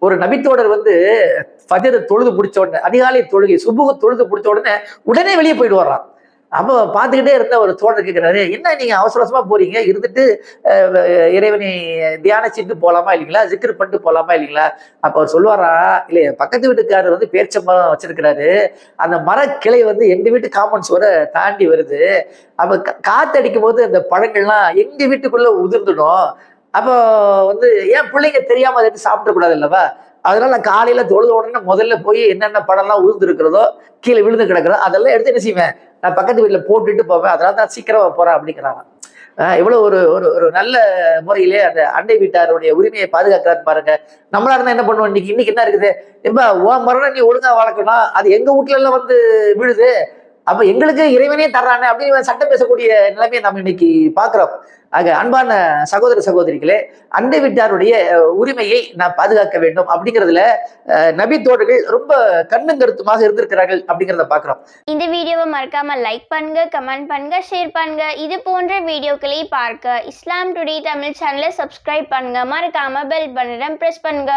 ஒரு நபித்தோடர் வந்து ஃபஜர் தொழுது பிடிச்ச உடனே அதிகாலை தொழுகை சுபுக தொழுது பிடிச்ச உடனே உடனே வெளியே போயிட்டு வர்றான். அப்போ பார்த்துக்கிட்டே இருந்த ஒரு தோழர் கேட்கிறாரு என்ன நீங்க அவசர அவசரமா போறீங்க? இருந்துட்டு இறைவனை தியானிச்சுட்டு போலாமா இல்லைங்களா? ஜிக்ர் பண்ணிட்டு போலாமா இல்லைங்களா? அப்ப அவர் சொல்லுவாரா இல்லை பக்கத்து வீட்டுக்காரர் வந்து பேரிச்சம்பழம் வச்சிருக்கிறாரு. அந்த மரக்கிளை வந்து எங்க வீட்டு காம்பவுண்ட் வர தாண்டி வருது. அப்ப கா- காத்தடிக்கும் போது அந்த பழங்கள்லாம் எங்க வீட்டுக்குள்ள உதிர்ந்துடும். அப்போ வந்து ஏன் பிள்ளைங்க தெரியாம அதை சாப்பிடக்கூடாது இல்லவா அதனால நான் காலையில தொழுத உடனே முதல்ல போய் என்னென்ன படம்லாம் உதிர்ந்து கீழே விழுந்து கிடக்கிறதோ அதெல்லாம் எடுத்து என்ன செய்வேன்? நான் பக்கத்து வீட்டுல போட்டுட்டு போவேன். அதனால தான் சீக்கிரமா போறேன் அப்படிங்கிறாங்க. இவ்வளோ இவ்வளவு ஒரு ஒரு ஒரு நல்ல முறையிலே அந்த அண்டை வீட்டாருடைய உரிமையை பாதுகாக்கிறாரு பாருங்க. நம்மளா இருந்தா என்ன பண்ணுவோம்? இன்னைக்கு இன்னைக்கு என்ன இருக்குது? இப்ப உன் மரணம் நீ ஒழுங்கா வளர்க்கணும் அது எங்க வீட்டுல எல்லாம் வந்து விழுது. அப்ப எங்களுக்கு இறைவனே தர்றானே அப்படின்னு சட்டம் பேசக்கூடிய நிலைமையை நம்ம இன்னைக்கு பாக்குறோம் ஆக அன்பான சகோதர சகோதரிகளே அண்டை வீட்டாருடைய உரிமையை நான் பாதுகாக்க வேண்டும் அப்படிங்கிறதுல நபி தோழர்கள் ரொம்ப கண்ணும் கருத்துமாக இருந்திருக்கிறார்கள் அப்படிங்கிறத பாக்குறோம் இந்த வீடியோவை மறக்காம லைக் பண்ணுங்க கமெண்ட் பண்ணுங்க ஷேர் பண்ணுங்க. இது போன்ற வீடியோக்களை பார்க்க இஸ்லாம் டுடே தமிழ் சேனலை சப்ஸ்கிரைப் பண்ணுங்க. மறக்காம பெல் பட்டனை பிரஸ் பண்ணுங்க.